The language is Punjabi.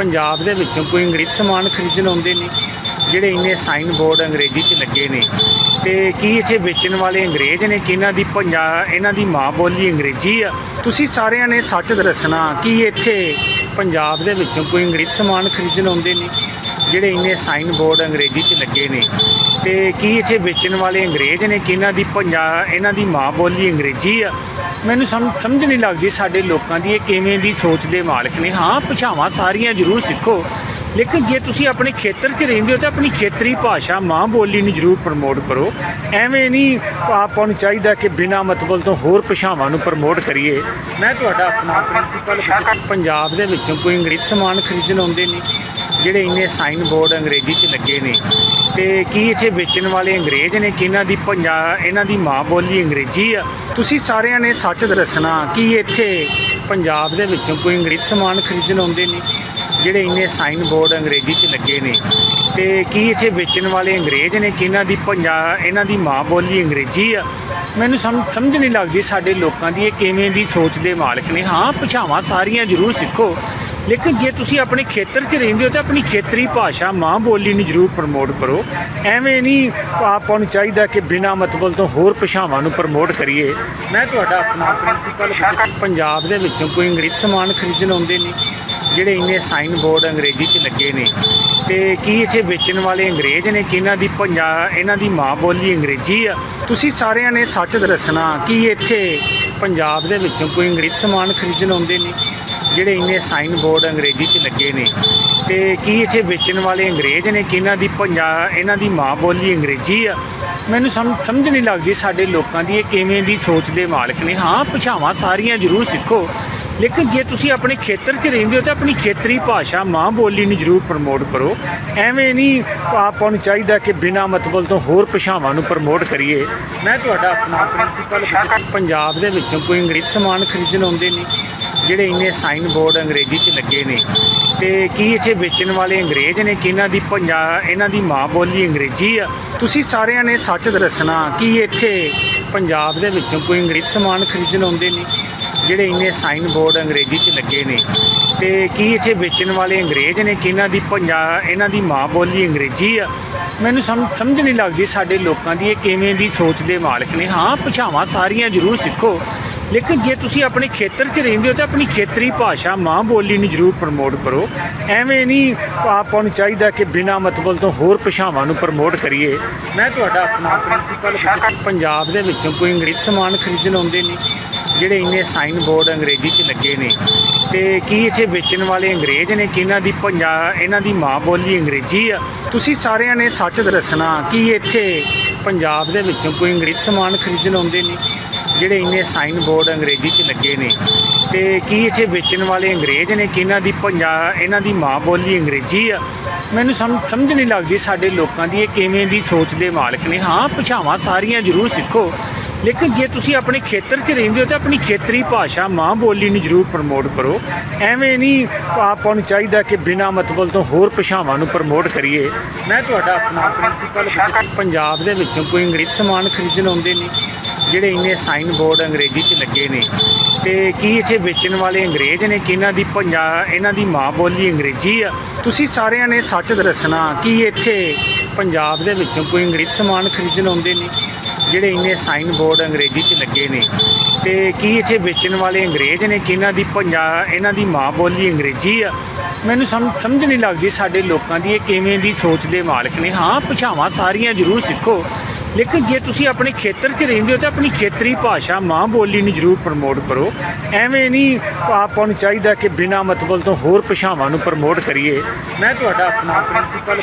ਪੰਜਾਬ ਦੇ ਵਿੱਚੋਂ ਕੋਈ ਅੰਗਰੇਜ਼ੀ ਸਮਾਨ ਖਰੀਦਣ ਆਉਂਦੇ ਨੇ, ਜਿਹੜੇ ਇੰਨੇ ਸਾਈਨ ਬੋਰਡ ਅੰਗਰੇਜ਼ੀ 'ਚ ਲੱਗੇ ਨੇ, ਤੇ ਕੀ ਇੱਥੇ ਵੇਚਣ ਵਾਲੇ ਅੰਗਰੇਜ਼ ਨੇ ਕਿ ਇਹਨਾਂ ਦੀ ਪੰਜਾਬ ਇਹਨਾਂ ਦੀ ਮਾਂ ਬੋਲੀ ਅੰਗਰੇਜ਼ੀ ਆ? ਤੁਸੀਂ ਸਾਰਿਆਂ ਨੇ ਸੱਚ ਦੱਸਣਾ ਕਿ ਇੱਥੇ ਪੰਜਾਬ ਦੇ ਵਿੱਚੋਂ ਕੋਈ ਅੰਗਰੇਜ਼ੀ ਸਮਾਨ ਖਰੀਦਣ ਆਉਂਦੇ ਨੇ, ਜਿਹੜੇ ਇੰਨੇ ਸਾਈਨ ਬੋਰਡ ਅੰਗਰੇਜ਼ੀ 'ਚ ਲੱਗੇ ਨੇ, ਤੇ ਕੀ ਇੱਥੇ ਵੇਚਣ ਵਾਲੇ ਅੰਗਰੇਜ਼ ਨੇ ਕਿ ਇਹਨਾਂ ਦੀ ਪੰਜਾਬ ਇਹਨਾਂ ਦੀ ਮਾਂ ਬੋਲੀ ਅੰਗਰੇਜ਼ੀ ਆ? ਮੈਨੂੰ ਸਮ- ਸਮਝ ਨਹੀਂ ਲੱਗਦੀ ਸਾਡੇ ਲੋਕਾਂ ਦੀ ਇਹ ਕਿਵੇਂ ਦੀ ਸੋਚ ਦੇ ਮਾਲਕ ਨੇ। ਹਾਂ, ਭਾਸ਼ਾਵਾਂ ਸਾਰੀਆਂ ਜ਼ਰੂਰ ਸਿੱਖੋ, ਲੇਕਿਨ ਜੇ ਤੁਸੀਂ ਆਪਣੇ ਖੇਤਰ 'ਚ ਰਹਿੰਦੇ ਹੋ ਤਾਂ ਆਪਣੀ ਖੇਤਰੀ ਭਾਸ਼ਾ ਮਾਂ ਬੋਲੀ ਨੂੰ ਜ਼ਰੂਰ ਪ੍ਰਮੋਟ ਕਰੋ। ਐਵੇਂ ਨਹੀਂ ਆਪਾਂ ਨੂੰ ਚਾਹੀਦਾ ਕਿ ਬਿਨਾਂ ਮਤਲਬ ਤੋਂ ਹੋਰ ਭਾਸ਼ਾਵਾਂ ਨੂੰ ਪ੍ਰਮੋਟ ਕਰੀਏ। ਮੈਂ ਤੁਹਾਡਾ ਆਪਣਾ ਪ੍ਰਿੰਸੀਪਲ ਪੰਜਾਬ ਦੇ ਵਿੱਚੋਂ ਕੋਈ ਅੰਗਰੇਜ਼ ਸਮਾਨ ਖਰੀਦਣ ਆਉਂਦੇ ਨਹੀਂ ਜਿਹੜੇ ਇੰਨੇ ਸਾਈਨ ਬੋਰਡ ਅੰਗਰੇਜ਼ੀ 'ਚ ਲੱਗੇ ਨੇ, ਤੇ ਕੀ ਇੱਥੇ ਵੇਚਣ ਵਾਲੇ ਅੰਗਰੇਜ਼ ਨੇ? ਕਿ ਇਹਨਾਂ ਦੀ ਪੰਜਾਬ ਇਹਨਾਂ ਦੀ ਮਾਂ ਬੋਲੀ ਅੰਗਰੇਜ਼ੀ ਆ? ਤੁਸੀਂ ਸਾਰਿਆਂ ਨੇ ਸੱਚ ਦੱਸਣਾ ਕਿ ਇੱਥੇ ਪੰਜਾਬ ਦੇ ਵਿੱਚੋਂ ਕੋਈ ਅੰਗਰੇਜ਼ ਸਮਾਨ ਖਰੀਦਣ ਆਉਂਦੇ ਨੇ, ਜਿਹੜੇ ਇੰਨੇ ਸਾਈਨ ਬੋਰਡ ਅੰਗਰੇਜ਼ੀ 'ਚ ਲੱਗੇ ਨੇ? ਤੇ ਕੀ ਇੱਥੇ ਵੇਚਣ ਵਾਲੇ ਅੰਗਰੇਜ਼ ਨੇ? ਕਿ ਇਹਨਾਂ ਦੀ ਪੰਜਾਬ ਇਹਨਾਂ ਦੀ ਮਾਂ ਬੋਲੀ ਅੰਗਰੇਜ਼ੀ ਆ? ਮੈਨੂੰ ਸਮਝ ਨਹੀਂ ਲੱਗਦੀ ਸਾਡੇ ਲੋਕਾਂ ਦੀ ਇਹ ਕਿਵੇਂ ਦੀ ਸੋਚ ਦੇ ਮਾਲਕ ਨੇ। ਹਾਂ, ਭਾਸ਼ਾਵਾਂ ਸਾਰੀਆਂ ਜ਼ਰੂਰ ਸਿੱਖੋ ਲੇਕਿਨ ਜੇ ਤੁਸੀਂ ਆਪਣੇ ਖੇਤਰ 'ਚ ਰਹਿੰਦੇ ਹੋ ਤਾਂ ਆਪਣੀ ਖੇਤਰੀ ਭਾਸ਼ਾ ਮਾਂ ਬੋਲੀ ਨੂੰ ਜ਼ਰੂਰ ਪ੍ਰਮੋਟ ਕਰੋ। ਐਵੇਂ ਨਹੀਂ ਆਪਾਂ ਨੂੰ ਚਾਹੀਦਾ ਕਿ ਬਿਨਾਂ ਮਤਲਬ ਤੋਂ ਹੋਰ ਭਾਸ਼ਾਵਾਂ ਨੂੰ ਪ੍ਰਮੋਟ ਕਰੀਏ। ਮੈਂ ਤੁਹਾਡਾ ਆਪਣਾ ਪ੍ਰਿੰਸੀਪਲ ਪੰਜਾਬ ਦੇ ਵਿੱਚੋਂ ਕੋਈ ਅੰਗਰੇਜ਼ੀ ਸਮਾਨ ਖਰੀਦਣ ਆਉਂਦੇ ਨੇ, ਜਿਹੜੇ ਇੰਨੇ ਸਾਈਨ ਬੋਰਡ ਅੰਗਰੇਜ਼ੀ 'ਚ ਲੱਗੇ ਨੇ। ਤੇ ਕੀ ਇੱਥੇ ਵੇਚਣ ਵਾਲੇ ਅੰਗਰੇਜ਼ ਨੇ, ਕਿ ਇਹਨਾਂ ਦੀ ਪੰਜਾਬ ਇਹਨਾਂ ਦੀ ਮਾਂ ਬੋਲੀ ਅੰਗਰੇਜ਼ੀ ਆ? ਤੁਸੀਂ ਸਾਰਿਆਂ ਨੇ ਸੱਚ ਦੱਸਣਾ ਕਿ ਇੱਥੇ ਪੰਜਾਬ ਦੇ ਵਿੱਚੋਂ ਕੋਈ ਅੰਗਰੇਜ਼ ਸਮਾਨ ਖਰੀਦਣ ਆਉਂਦੇ ਨੇ। ਜਿਹੜੇ ਇੰਨੇ ਸਾਈਨ ਬੋਰਡ ਅੰਗਰੇਜ਼ੀ 'ਚ ਲੱਗੇ ਨੇ, ਤੇ ਕੀ ਇੱਥੇ ਵੇਚਣ ਵਾਲੇ ਅੰਗਰੇਜ਼ ਨੇ ਕਿ ਇਹਨਾਂ ਦੀ ਪੰਜਾਬ ਇਹਨਾਂ ਦੀ ਮਾਂ ਬੋਲੀ ਅੰਗਰੇਜ਼ੀ ਆ? ਮੈਨੂੰ ਸਮ- ਸਮਝ ਨਹੀਂ ਲੱਗਦੀ ਸਾਡੇ ਲੋਕਾਂ ਦੀ ਇਹ ਕਿਵੇਂ ਦੀ ਸੋਚ ਦੇ ਮਾਲਕ ਨੇ। ਹਾਂ, ਭਾਸ਼ਾਵਾਂ ਸਾਰੀਆਂ ਜ਼ਰੂਰ ਸਿੱਖੋ, ਲੇਕਿਨ ਜੇ ਤੁਸੀਂ ਆਪਣੇ ਖੇਤਰ 'ਚ ਰਹਿੰਦੇ ਹੋ, ਤਾਂ ਆਪਣੀ ਖੇਤਰੀ ਭਾਸ਼ਾ, ਮਾਂ ਬੋਲੀ ਨੂੰ ਜ਼ਰੂਰ ਪ੍ਰਮੋਟ ਕਰੋ। ਐਵੇਂ ਨਹੀਂ ਆਪਾਂ ਨੂੰ ਚਾਹੀਦਾ ਕਿ ਬਿਨਾਂ ਮਤਲਬ ਤੋਂ ਹੋਰ ਭਾਸ਼ਾਵਾਂ ਨੂੰ ਪ੍ਰਮੋਟ ਕਰੀਏ। ਮੈਂ ਤੁਹਾਡਾ ਆਪਣਾ ਪ੍ਰਿੰਸੀਪਲ ਪੰਜਾਬ ਦੇ ਵਿੱਚੋਂ ਕੋਈ ਅੰਗਰੇਜ਼ ਸਮਾਨ ਖਰੀਦਣ ਆਉਂਦੇ ਨੇ ਜਿਹੜੇ ਇੰਨੇ ਸਾਈਨ ਬੋਰਡ ਅੰਗਰੇਜ਼ੀ 'ਚ ਲੱਗੇ ਨੇ ਤੇ ਕੀ ਇੱਥੇ ਵੇਚਣ ਵਾਲੇ ਅੰਗਰੇਜ਼ ਨੇ ਕਿ ਇਹਨਾਂ ਦੀ ਪੰਜਾਬ ਇਹਨਾਂ ਦੀ ਮਾਂ ਬੋਲੀ ਅੰਗਰੇਜ਼ੀ ਆ? ਤੁਸੀਂ ਸਾਰਿਆਂ ਨੇ ਸੱਚ ਦੱਸਣਾ ਕਿ ਇੱਥੇ ਪੰਜਾਬ ਦੇ ਵਿੱਚੋਂ ਕੋਈ ਅੰਗਰੇਜ਼ ਸਮਾਨ ਖਰੀਦਣ ਆਉਂਦੇ ਨੇ, ਜਿਹੜੇ ਇੰਨੇ ਸਾਈਨ ਬੋਰਡ ਅੰਗਰੇਜ਼ੀ 'ਚ ਲੱਗੇ ਨੇ? ਤੇ ਕੀ ਇੱਥੇ ਵੇਚਣ ਵਾਲੇ ਅੰਗਰੇਜ਼ ਨੇ ਕਿ ਇਹਨਾਂ ਦੀ ਪੰਜਾਬ ਇਹਨਾਂ ਦੀ ਮਾਂ ਬੋਲੀ ਅੰਗਰੇਜ਼ੀ ਆ? ਮੈਨੂੰ ਸਮਝ ਨਹੀਂ ਲੱਗਦੀ ਸਾਡੇ ਲੋਕਾਂ ਦੀ ਇਹ ਕਿਵੇਂ ਦੀ ਸੋਚ ਦੇ ਮਾਲਕ ਨੇ। ਹਾਂ, ਭਾਸ਼ਾਵਾਂ ਸਾਰੀਆਂ ਜ਼ਰੂਰ ਸਿੱਖੋ ਲੇਕਿਨ ਜੇ ਤੁਸੀਂ ਆਪਣੇ ਖੇਤਰ 'ਚ ਰਹਿੰਦੇ ਹੋ ਤਾਂ ਆਪਣੀ ਖੇਤਰੀ ਭਾਸ਼ਾ ਮਾਂ ਬੋਲੀ ਨੂੰ ਜ਼ਰੂਰ ਪ੍ਰਮੋਟ ਕਰੋ। ਐਵੇਂ ਨਹੀਂ ਆਪਾਂ ਨੂੰ ਚਾਹੀਦਾ ਕਿ ਬਿਨਾਂ ਮਤਲਬ ਤੋਂ ਹੋਰ ਭਾਸ਼ਾਵਾਂ ਨੂੰ ਪ੍ਰਮੋਟ ਕਰੀਏ। ਮੈਂ ਤੁਹਾਡਾ ਆਪਣਾ ਪ੍ਰਿੰਸੀਪਲ ਪੰਜਾਬ ਦੇ ਵਿੱਚੋਂ ਕੋਈ ਅੰਗਰੇਜ਼ੀ ਸਮਾਨ ਖਰੀਦਣ ਆਉਂਦੇ ਨੇ ਜਿਹੜੇ ਇੰਨੇ ਸਾਈਨ ਬੋਰਡ ਅੰਗਰੇਜ਼ੀ 'ਚ ਲੱਗੇ ਨੇ। ਤੇ ਕੀ ਇੱਥੇ ਵੇਚਣ ਵਾਲੇ ਅੰਗਰੇਜ਼ ਨੇ? ਕਿ ਇਹਨਾਂ ਦੀ ਪੰਜਾਬ ਇਹਨਾਂ ਦੀ ਮਾਂ ਬੋਲੀ ਅੰਗਰੇਜ਼ੀ ਆ? ਤੁਸੀਂ ਸਾਰਿਆਂ ਨੇ ਸੱਚ ਦੱਸਣਾ ਕਿ ਇੱਥੇ ਪੰਜਾਬ ਦੇ ਵਿੱਚੋਂ ਕੋਈ ਅੰਗਰੇਜ਼ ਸਮਾਨ ਖਰੀਦਣ ਆਉਂਦੇ ਨਹੀਂ। ਜਿਹੜੇ ਇੰਨੇ ਸਾਈਨ ਬੋਰਡ ਅੰਗਰੇਜ਼ੀ 'ਚ ਲੱਗੇ ਨੇ ਤੇ ਕੀ ਇੱਥੇ ਵੇਚਣ ਵਾਲੇ ਅੰਗਰੇਜ਼ ਨੇ, ਕਿ ਇਹਨਾਂ ਦੀ ਪੰਜਾਬ ਇਹਨਾਂ ਦੀ ਮਾਂ ਬੋਲੀ ਅੰਗਰੇਜ਼ੀ ਆ? ਮੈਨੂੰ ਸਮ- ਸਮਝ ਨਹੀਂ ਲੱਗਦੀ ਸਾਡੇ ਲੋਕਾਂ ਦੀ ਇਹ ਕਿਵੇਂ ਦੀ ਸੋਚ ਦੇ ਮਾਲਕ ਨੇ। ਹਾਂ, ਭਾਸ਼ਾਵਾਂ ਸਾਰੀਆਂ ਜ਼ਰੂਰ ਸਿੱਖੋ, ਲੇਕਿਨ ਜੇ ਤੁਸੀਂ ਆਪਣੇ ਖੇਤਰ 'ਚ ਰਹਿੰਦੇ ਹੋ ਤਾਂ ਆਪਣੀ ਖੇਤਰੀ ਭਾਸ਼ਾ ਮਾਂ ਬੋਲੀ ਨੂੰ ਜ਼ਰੂਰ ਪ੍ਰਮੋਟ ਕਰੋ। ਐਵੇਂ ਨਹੀਂ ਆਪਾਂ ਨੂੰ ਚਾਹੀਦਾ ਕਿ ਬਿਨਾਂ ਮਤਲਬ ਤੋਂ ਹੋਰ ਭਾਸ਼ਾਵਾਂ ਨੂੰ ਪ੍ਰਮੋਟ ਕਰੀਏ। ਮੈਂ ਤੁਹਾਡਾ ਆਪਣਾ ਪ੍ਰਿੰਸੀਪਲ ਪੰਜਾਬ ਦੇ ਵਿੱਚੋਂ ਕੋਈ ਅੰਗਰੇਜ਼ ਸਮਾਨ ਖਰੀਦਣ ਆਉਂਦੇ ਨੇ। ਜਿਹੜੇ ਇੰਨੇ ਸਾਈਨ ਬੋਰਡ ਅੰਗਰੇਜ਼ੀ 'ਚ ਲੱਗੇ ਨੇ, ਤੇ ਕੀ ਇੱਥੇ ਵੇਚਣ ਵਾਲੇ ਅੰਗਰੇਜ਼ ਨੇ ਕਿ ਇਹਨਾਂ ਦੀ ਪੰਜਾਬ ਇਹਨਾਂ ਦੀ ਮਾਂ ਬੋਲੀ ਅੰਗਰੇਜ਼ੀ ਆ? ਤੁਸੀਂ ਸਾਰਿਆਂ ਨੇ ਸੱਚ ਦੱਸਣਾ ਕਿ ਇੱਥੇ ਪੰਜਾਬ ਦੇ ਵਿੱਚੋਂ ਕੋਈ ਅੰਗਰੇਜ਼ ਸਮਾਨ ਖਰੀਦਣ ਆਉਂਦੇ ਨੇ, ਜਿਹੜੇ ਇੰਨੇ ਸਾਈਨ ਬੋਰਡ ਅੰਗਰੇਜ਼ੀ 'ਚ ਲੱਗੇ ਨੇ? ਤੇ ਕੀ ਇੱਥੇ ਵੇਚਣ ਵਾਲੇ ਅੰਗਰੇਜ਼ ਨੇ ਕਿ ਇਹਨਾਂ ਦੀ ਪੰਜਾਬ ਇਹਨਾਂ ਦੀ ਮਾਂ ਬੋਲੀ ਅੰਗਰੇਜ਼ੀ ਆ? ਮੈਨੂੰ ਸਮ- ਸਮਝ ਨਹੀਂ ਲੱਗਦੀ ਸਾਡੇ ਲੋਕਾਂ ਦੀ ਇਹ ਕਿਵੇਂ ਦੀ ਸੋਚ ਦੇ ਮਾਲਕ ਨੇ। ਹਾਂ, ਭਾਸ਼ਾਵਾਂ ਸਾਰੀਆਂ ਜ਼ਰੂਰ ਸਿੱਖੋ ਲੇਕਿਨ ਜੇ ਤੁਸੀਂ ਆਪਣੇ ਖੇਤਰ 'ਚ ਰਹਿੰਦੇ ਹੋ ਤਾਂ ਆਪਣੀ ਖੇਤਰੀ ਭਾਸ਼ਾ ਮਾਂ ਬੋਲੀ ਨੂੰ ਜ਼ਰੂਰ ਪ੍ਰਮੋਟ ਕਰੋ। ਐਵੇਂ ਨਹੀਂ ਆਪਾਂ ਨੂੰ ਚਾਹੀਦਾ ਕਿ ਬਿਨਾਂ ਮਤਲਬ ਤੋਂ ਹੋਰ ਭਾਸ਼ਾਵਾਂ ਨੂੰ ਪ੍ਰਮੋਟ ਕਰੀਏ। ਮੈਂ ਤੁਹਾਡਾ ਆਪਣਾ ਪ੍ਰਿੰਸੀਪਲ